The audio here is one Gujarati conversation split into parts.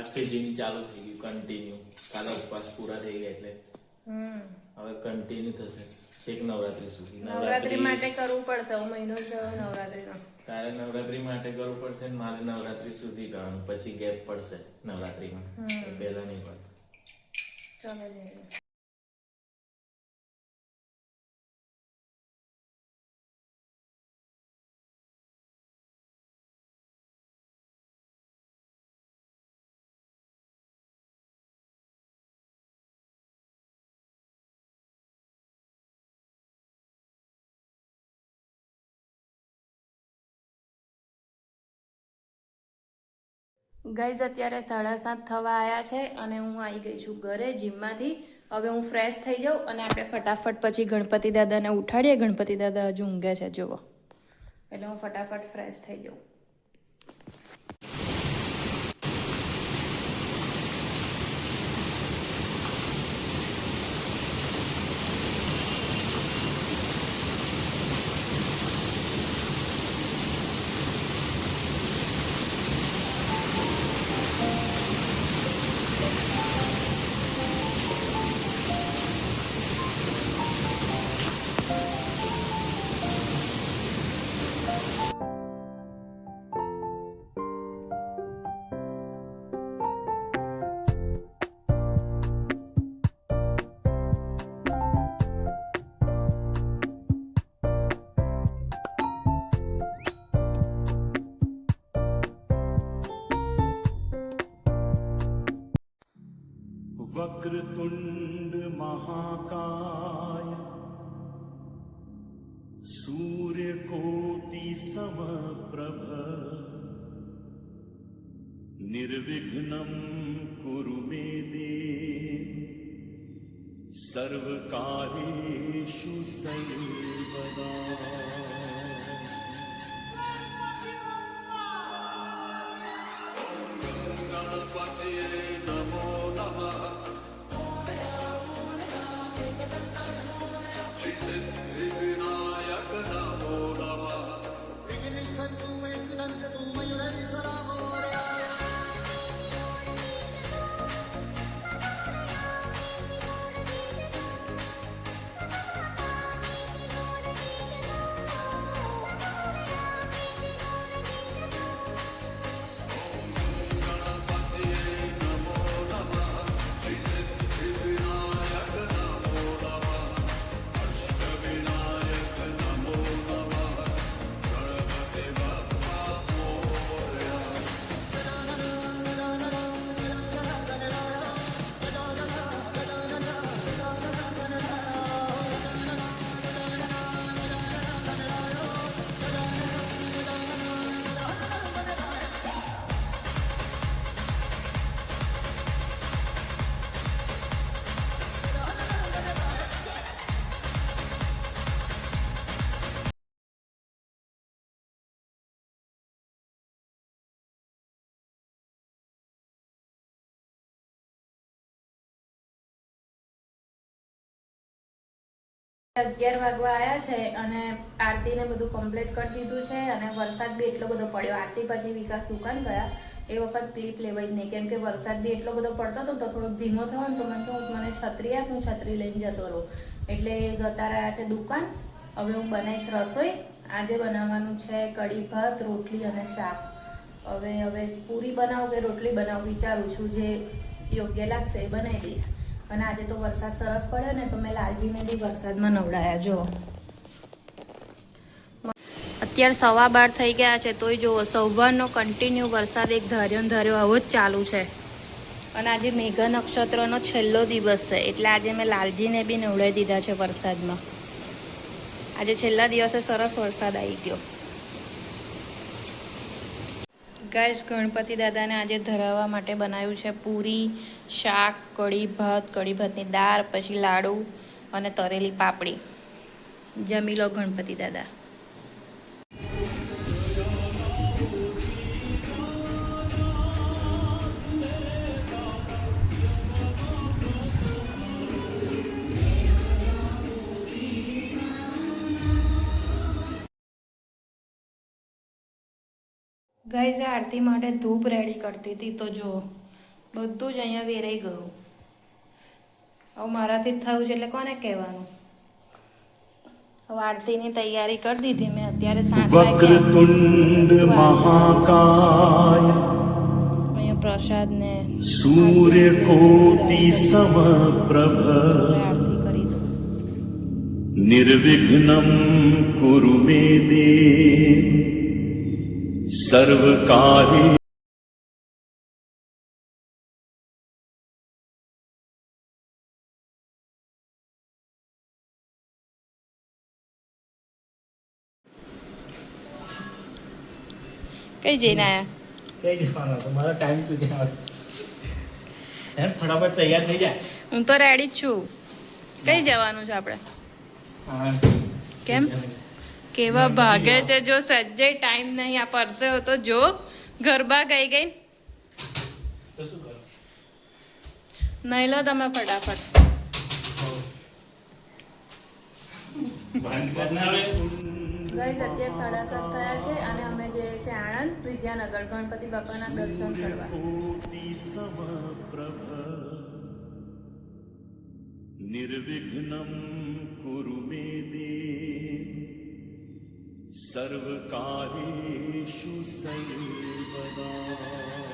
આજથી જીમ ચાલુ થઈ ગયું કન્ટિન્યુ કાલે ઉપવાસ પૂરા થઈ ગયા એટલે હવે કન્ટિન્યુ થશે એક નવરાત્રી સુધી નવરાત્રી માટે કરવું પડશે હું મહિનો જ નવરાત્રીનો તારે નવરાત્રી માટે કરવું પડશે ને મારે નવરાત્રી સુધી કરવાનું પછી ગેપ પડશે નવરાત્રીમાં પહેલા નહીં પડે ચાલો ગાઈઝ, અત્યારે સાડા સાત થવા આવ્યા છે અને હું આવી ગઈ છું ઘરે જીમમાંથી. હવે હું ફ્રેશ થઈ જાઉં અને આપણે ફટાફટ પછી ગણપતિ દાદાને ઉઠાડીએ. ગણપતિ દાદા હજુ ઊંઘે છે, જુઓ. એટલે હું ફટાફટ ફ્રેશ થઈ જાઉં. तुण्ड महाकाय सूर्यकोपि समप्रभ निर्विघ्नं कुरु मे दे सर्वकारेषु स एव गङ्गापते नव Jackson. અગિયાર વાગવા આવ્યા છે અને આરતીને બધું કમ્પ્લીટ કરી દીધું છે અને વરસાદ બી એટલો બધો પડ્યો. આરતી પછી વિકાસ દુકાન ગયા. એ વખત ક્લિપ લેવાય જ નહીં. કેમ કે વરસાદ બી એટલો બધો પડતો હતો તો થોડોક ધીમો થયો ને તો મને કહું મને છત્રી આપ, હું છત્રી લઈને જતો રહું. એટલે એ જતા રહ્યા છે દુકાન. હવે હું બનાવીશ રસોઈ. આજે બનાવવાનું છે કઢી ભાત, રોટલી અને શાક. હવે હવે પૂરી બનાવું કે રોટલી બનાવું વિચારું છું. જે યોગ્ય લાગશે એ બનાવી દઈશ. અને આજે તો વરસાદ સરસ પડ્યો ને, તો મેં લાલજીને બી વરસાદમાં નવડાયા, જો. અત્યારે સવા બાર થઈ ગયા છે, તોય જુઓ સવારનો કન્ટિન્યુ વરસાદ એક ધાર્યો ધાર્યો આવો જ ચાલુ છે. અને આજે મેઘા નક્ષત્રનો છેલ્લો દિવસ છે, એટલે આજે મેં લાલજીને બી નવડાવી દીધા છે વરસાદમાં. આજે છેલ્લા દિવસે સરસ વરસાદ આવી ગયો. ગાઈસ, ગણપતિ દાદાને આજે ધરાવવા માટે બનાવ્યું છે પૂરી શાક કઢી ભાત કઢી ભાતની દાળ, પછી લાડુ અને તરેલી પાપડી. જમી લો ગણપતિ દાદા. ગાઈઝ આરતી માટે ધૂપ રેડી કરતી હતી, તો જો બધું જ અહીંયા વેરાઈ ગયું. હવે મારાથી જ થયું છે એટલે કોને કહેવાનું? આરતીની તૈયારી કરી દીધી મેં. અત્યારે વક્રતુંડ મહાકાય. પ્રસાદ ને સૂર્ય કોટી સમપ્રભ. આરતી કરી દો નિર્વિઘ્નમ કુરુ મે દે. કઈ જઈને આયા? કઈ જવાનો મારો ટાઈમ સુધી આવે એમ ફટાફટ તૈયાર થઈ જાય. હું તો રેડી જ છું. કઈ જવાનું છે આપણે કેમ? કેવા ભાગે છે? જો સજ્જય ટાઈમ નહીં આ પરસે તો જો ગરબા ગઈ ગઈ. તો નહીં લો તમે ફટાફટ. બંધ ગાઈઝ અત્યારે સાડા સાત થયા છે અને અમે જે છે આણંદ વિદ્યાનગર ગણપતિ બાપાના દર્શન કરવા. નિર્વિઘ્નમ કુરુ મે સર્વકારેષુ સર્વદા.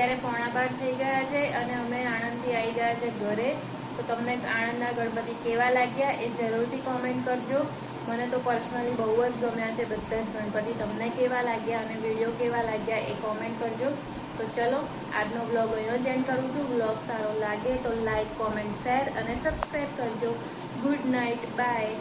ત્યારે પોણા બાર થઈ ગયા છે અને અમે આણંદથી આવી ગયા છે ઘરે. તો તમને આણંદના ગણપતિ કેવા લાગ્યા એ જરૂરથી કોમેન્ટ કરજો. મને તો પર્સનલી બહુ જ ગમ્યા છે બધા જ ગણપતિ. તમને કેવા લાગ્યા અને વીડિયો કેવા લાગ્યા એ કોમેન્ટ કરજો. તો ચલો, આજનો બ્લોગ અહીંયો જ એન્ડ કરું છું. બ્લોગ સારો લાગે તો લાઈક કોમેન્ટ શેર અને સબસ્ક્રાઈબ કરજો. Good night bye